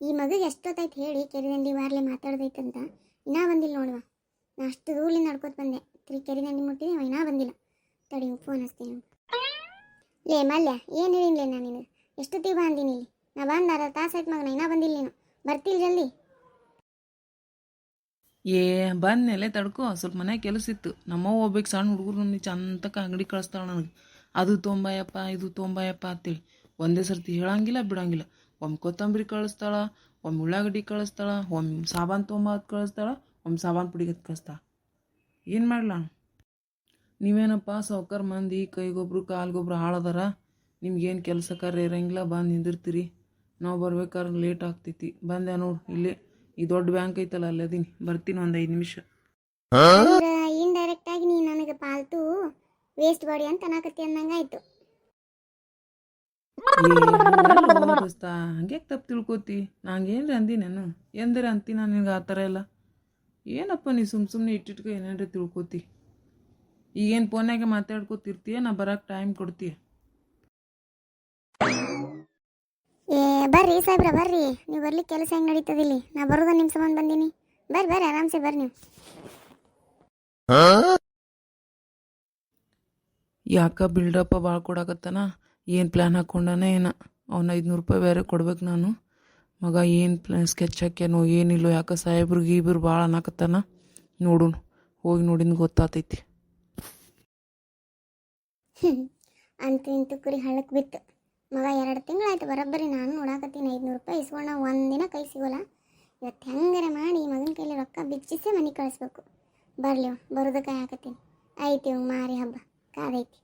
ಈ ಮಗುಗೆ ಎಷ್ಟೊತ್ತಾಯ್ತು ಹೇಳಿ ಕೆರೆದಂಡಿ ವಾರ್ಲೆ ಮಾತಾಡ್ದೈತಂತ? ಇನ್ನೂ ಬಂದಿಲ್ಲ ನೋಡುವ. ನಾ ಅಷ್ಟು ರೂಲಿ ನಡ್ಕೊತ ಬಂದೆ. ತಿರುಗಿ ಕೆರೆದಂಡಿ ಮುಟ್ಟಿದೆ ಅವ ಇನ್ನೂ ಬಂದಿಲ್ಲ. ತಡಿ ಫೋನ್ ಹಚ್ತೀನಿ. ಲೇ ಮಲ್ಯ, ಏನು ಹೇಳಿನ್ಲೇ ನಾನು? ನಿನಗೆ ಎಷ್ಟೊತ್ತಿಗೆ ಬಾ ಅಂದಿನಿ ಇಲ್ಲಿ? ನಾ ಬಂದ ಅರ್ಧ ತಾಸು ಆಯ್ತು ಮಗನ, ಇನ್ನೂ ಬಂದಿಲ್ಲ ನೀನು. ಬರ್ತಿಲ್ಲ ಜಲ್ದಿ. ಏ ಬಂದ್ಮೇಲೆ ತಡ್ಕೊ, ಸ್ವಲ್ಪ ಮನೆ ಕೆಲಸ ಇತ್ತು. ನಮ್ಮವ್ವ ಹೋಗ್ಬೇಕು ಸಣ್ಣ ಹುಡುಗರು ಚಂದಕ್ಕೆ ಅಂಗಡಿ ಕಳಿಸ್ತಾಳ ನನಗೆ. ಅದು ತೊಂಬಾಯಪ್ಪ, ಇದು ತೊಂಬಾಯಪ್ಪ ಅಂತೇಳಿ. ಒಂದೇ ಸರ್ತಿ ಹೇಳಂಗಿಲ್ಲ, ಬಿಡಂಗಿಲ್ಲ. ಒಮ್ಮೆ ಕೊತ್ತಂಬರಿ ಕಳಿಸ್ತಾಳ, ಒಮ್ಮೆ ಉಳ್ಳಾಗಡ್ಡಿ ಕಳಿಸ್ತಾಳ, ಒಮ್ಮೆ ಸಾಬಾನು ತೊಂಬತ್ತು ಕಳಿಸ್ತಾಳ, ಒಮ್ಮೆ ಸಾಬಾನು ಪುಡಿ ಕಳಿಸ್ತಾಳ. ಏನು ಮಾಡ್ಲ? ನೀವೇನಪ್ಪ ಸಾವ್ಕಾರ ಮಂದಿ, ಕೈಗೊಬ್ರು, ಕಾಲ್ಗೊಬ್ರು ಹಾಳದಾರ? ನಿಮ್ಗೇನು ಕೆಲಸ ಕಾರ್ಯ ಇರಂಗಿಲ್ಲ, ಬಂದು ನಿಂದಿರ್ತೀರಿ. ನಾವು ಬರ್ಬೇಕಾದ್ರೆ ಲೇಟ್ ಆಗ್ತೈತಿ. ಬಂದೆ ನೋಡು, ಇಲ್ಲಿ, ಈ ದೊಡ್ಡ ಬ್ಯಾಂಕ್ ಐತಲ್ಲ, ಅಲ್ಲಿ ಅದೀನಿ. ಬರ್ತೀನಿ ಒಂದು ಐದು ನಿಮಿಷ. ಇಂಡೈರೆಕ್ಟ್ ಆಗಿ ನೀ ನನಗೆ ಪಾಲ್ತು ವೇಸ್ಟ್ ಬಾಡಿ ಅಂತ ಅನ್ನಕತ್ತಿ ಅಂದಂಗೆ ಆಯ್ತು ದೋಸ್ತ ಹಂಗೆ ತಪ್ಪು ತಿಳ್ಕೊತಿ? ನಂಗೇನ್ರಿ ಅಂದಿನೇನು ಎಂದ್ರೆ ಅಂತಿ ನಾನು ನಿನ್ಗೆ ಆ ಥರ ಎಲ್ಲ? ಏನಪ್ಪ ನೀ ಸುಮ್ಮ ಸುಮ್ಮನೆ ಇಟ್ಟಿಟ್ಕೊ ಏನೇನ್ರಿ ತಿಳ್ಕೊತಿ? ಈಗೇನು ಫೋನ್ಯಾಗೆ ಮಾತಾಡ್ಕೊತಿರ್ತೀಯ? ನಾ ಬರಕ್ಕೆ ಟೈಮ್ ಕೊಡ್ತೀಯ? ಏ ಬರ್ರಿ ಸಾಹೇಬ್ರ ಬರ್ರಿ. ನೀವು ಬರ್ಲಿಕ್ಕೆ ಕೆಲಸ ಹೆಂಗೆ ನಡೀತದೆ ಇಲ್ಲಿ? ನಾ ಬರೋದ ನಿಮ್ಮ ಸಂಬಂಧ ಬಂದೀನಿ. ಬರ್ರಿ ಬರ್ರಿ ಆರಾಮ್ಸೆ ಬರ್ರಿ ನೀವು. ಯಾಕ ಬಿಲ್ಡಪ್ಪ ಭಾಳ ಕೊಡಕತ್ತಾನ? ಏನು ಪ್ಲ್ಯಾನ್ ಹಾಕ್ಕೊಂಡಾನೆ ಏನ? ಅವ್ನ ಐದುನೂರು ರೂಪಾಯಿ ಬೇರೆ ಕೊಡ್ಬೇಕು ನಾನು. ಮಗ ಏನು ಪ್ಲ್ಯಾನ್ ಸ್ಕೆಚ್ ಹಾಕ್ಯಾನೋ ಏನಿಲ್ಲೋ ಯಾಕೆ ಸಾಹೇಬ್ರು ಗೀಬ್ರು ಭಾಳ ಅನ್ನಕತ್ತಾನ ನೋಡೋಣ ಹೋಗಿ ನೋಡಿನ ಗೊತ್ತಾತೈತಿ. ಅಂತ ಇಂತ ಕುರಿ ಹಳ್ಳಕ್ಕೆ ಬಿತ್ತು. ಮಗ ಎರಡು ತಿಂಗಳಾಯ್ತು ಬರೋಬ್ಬರಿ ನಾನು ನೋಡಾಕತ್ತೀನಿ. ಐದುನೂರು ರೂಪಾಯಿ ಇಸ್ಕೊಂಡ ಒಂದಿನ ಕೈ ಸಿಗೋಲ್ಲ. ಇವತ್ತು ಹೆಂಗಾರೆ ಮಾಡಿ ಮಗನ ಕೈಲಿ ರೊಕ್ಕ ಬಿಚ್ಚಿಸೇ ಮನೆಗೆ ಕಳಿಸ್ಬೇಕು. ಬರಲಿ ಬರೋದಕ್ಕೆ ಹಾಕತ್ತೀನಿ. ಐತಿ ಮಾರಿ ಹಬ್ಬ. ಕಾದೈತಿ.